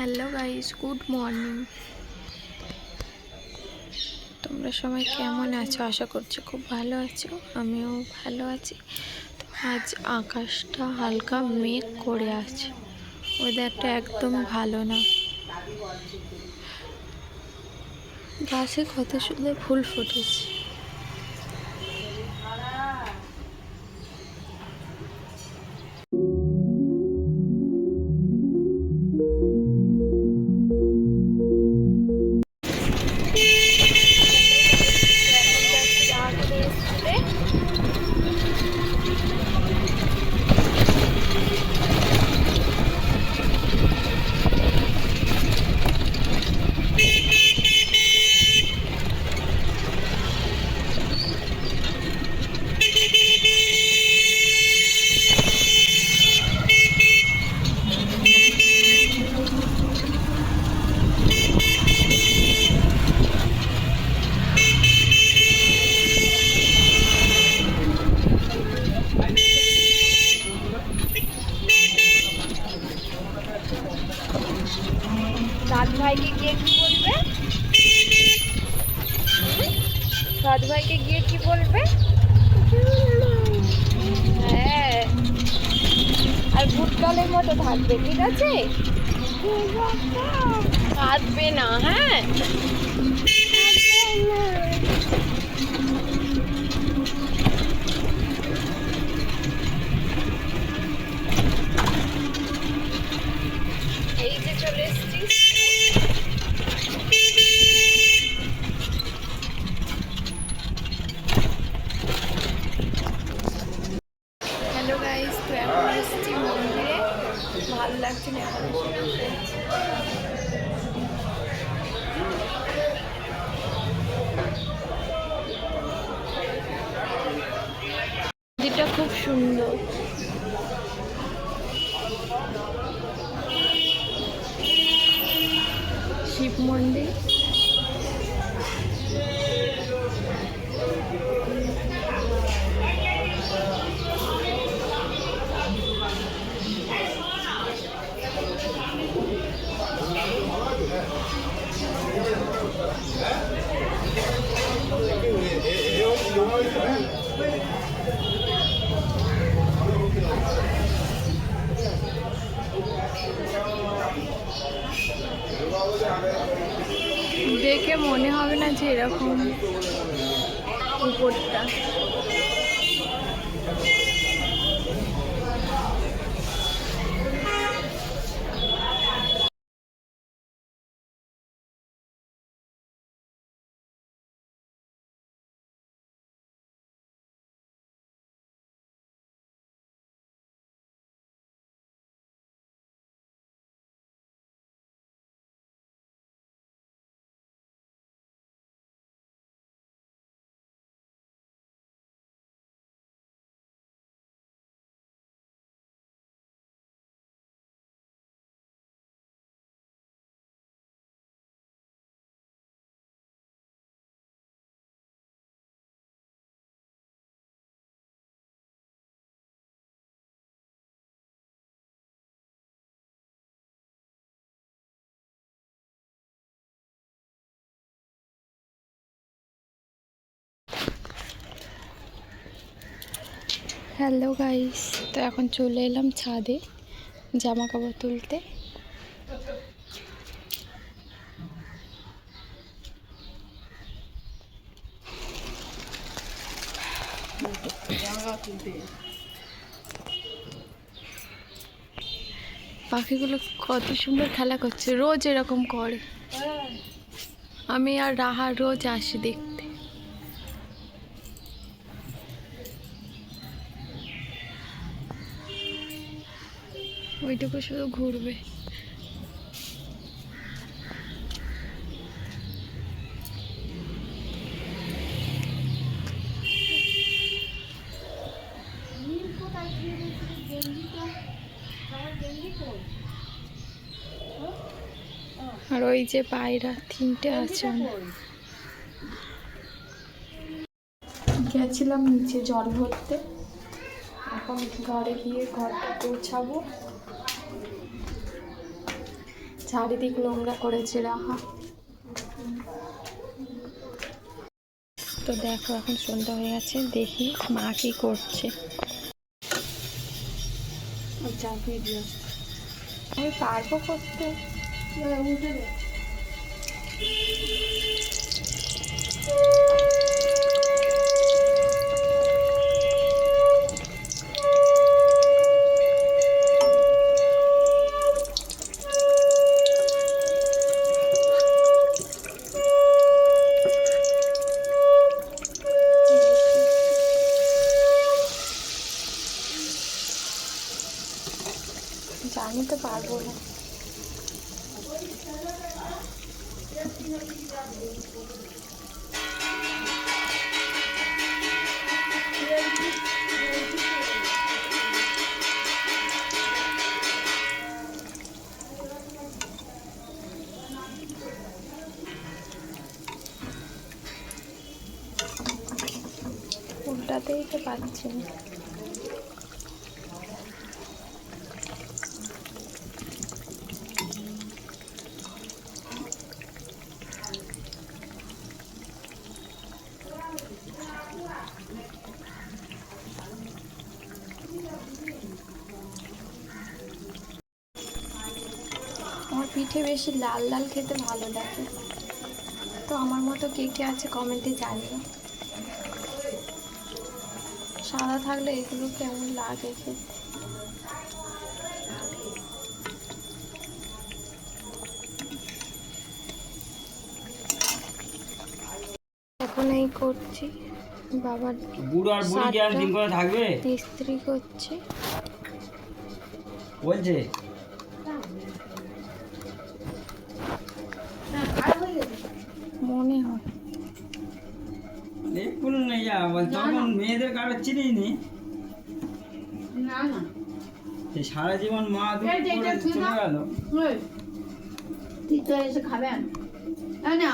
Hello guys good morning তোমরা সবাই কেমন আছো? আশা করছি খুব ভালো আছো। আমিও ভালো আছি। তো আজ আকাশটা হালকা মেঘ করে আছে। ওয়েদারটা একদম ভালো না। গাছে কত সুন্দর ফুল ফুটেছে। আর ভুট্টলের মতো থাকবে ঠিক আছে? কাঁদবে না হ্যাঁ? এই যে চলে এসছি হ্যালো গাইস তো এখন এসেছি মন্দিরে ভালো লাগছে না এখন মন্দিরটা খুব সুন্দর শিব মন্দির দেখে মনে হবে না যে এরকম উপরটা। হ্যালো গাইস, তো এখন চলে এলাম ছাদে জামা কাপড় তুলতে। পাখিগুলো কত সুন্দর খেলা করছে, রোজ এরকম করে। আমি আর রাহা রোজ আসি দেখতে। ওইটুকু শুধু ঘুরবে। আর ওই যে পায়রা, তিনটে আছে গেছিলাম নিচে জল ভরতে। এখন ঘরে গিয়ে ঘরটা পৌঁছাবো চারিদিক নোংরা করেছে রাহা। তো দেখো এখন সন্ধ্যা হয়ে গেছে দেখি মা কি করছে। আমি পারব করতে। জানি তো পারব না। উল্টাতেই তো পারছি না আমার পিঠে বেশি লাল লাল খেতে ভালো লাগে। তো আমার মতো কে কে আছে কমেন্টে জানিও। সাদা থাকলে এগুলো কেমন লাগে খেতে? এখন এই করছি। বাবার বুড়ো আর বুড়ি কি আর দিন করে থাকবে? ইস্ত্রি করছে। বলছে? মনে হয়। দেখুন না যা তখন মেয়েদের কারও চিনিস না না। সারা জীবন মা দুধ এই যে এটা করে তুই চলে গেল। তুই তো এসে খাবেন না।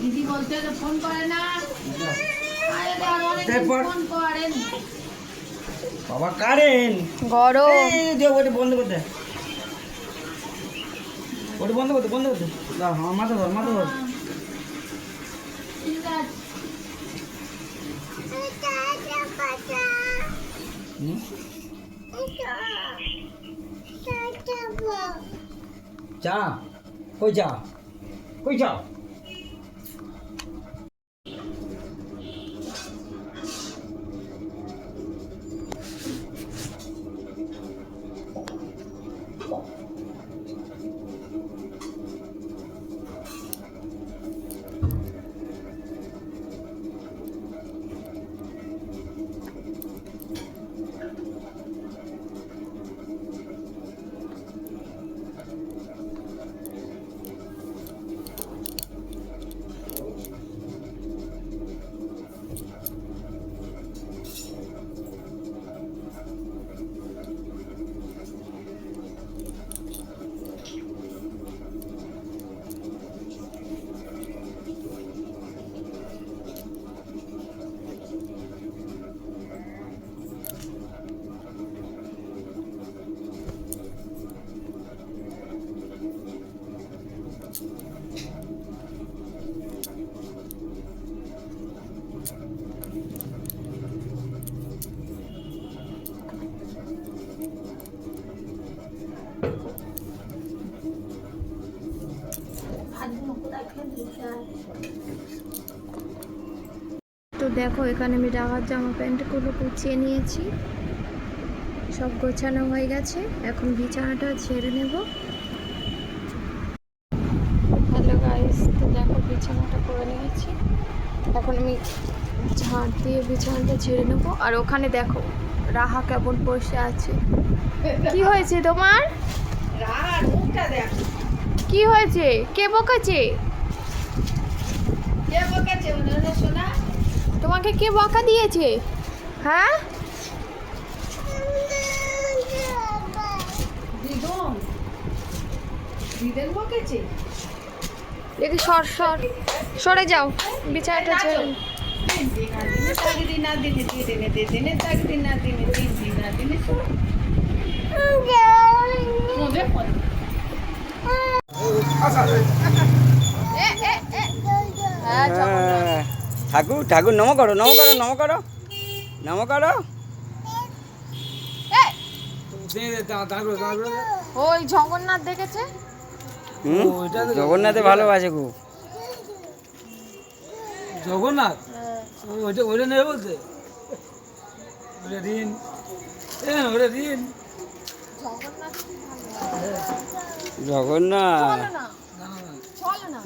দিদি বলতে ফোন করে না। আরে আর অনেক তারপর? ফোন করেন। বাবা কারেন গরম। বন্ধ করতে ওটা বন্ধ করতে বন্ধ করতে মাথা ধর মাথা ধর? চা কই চা? কই চা? দেখো, এখানে আমি রাহার জামা প্যান্টগুলো কুচিয়ে নিয়েছি। সব গোছানো হয়ে গেছে। এখন বিছানাটা ছেড়ে নেব। হ্যালো গাইস তো দেখো, বিছানাটা করে নিয়েছি। এখন আমি ঝাড় দিয়ে বিছানাটা ছেড়ে নেব। আর ওখানে দেখো, রাহা কেমন বসে আছে। কি হয়েছে তোমার? কি হয়েছে? কে বকেছে? কে বকেছে? তোমাকে কে বকা দিয়েছে? হ্যাঁ? দেখি সর সর। সরে যাও বিছানাটা ছেড়ে। নাও। দিনে তাগিদি না দিনে দিয়ে দিনে দিয়ে দিনে তাগিদি না দিনে দিন দিন না দিনে শোনে ফোনে হ্যাঁ হ্যাঁ। ঠাকুর ঠাকুর নম করো নম করো নম করো। নম করো। ওই জগন্নাথ দেখেছে? হুম? জগন্নাথে ভালোবাসে খুব। জগন্নাথ? ওইটা ওইটা নেবে বলতে? ওটা ঋণ ওটা ঋণ জগন্নাথ আরে আমার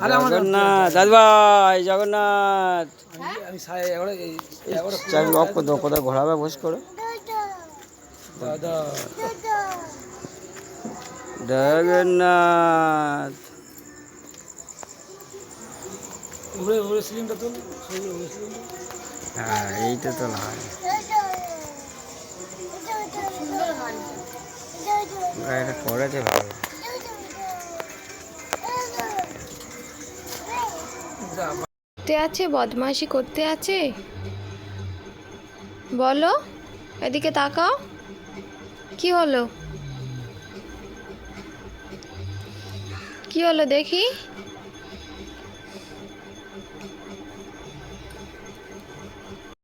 জগন্নাথ দাদু ভাই জগন্নাথ। চাবি অফ করে দাও কোথায় ঘোরাবে বস করো? দাদা জগন্নাথ হ্যাঁ এইটা তো নয়। গাড়িটা করেছে ভালো। করতে আছে বদমাশি করতে আছে? বলো এদিকে তাকাও। কি হলো? কি হলো দেখি।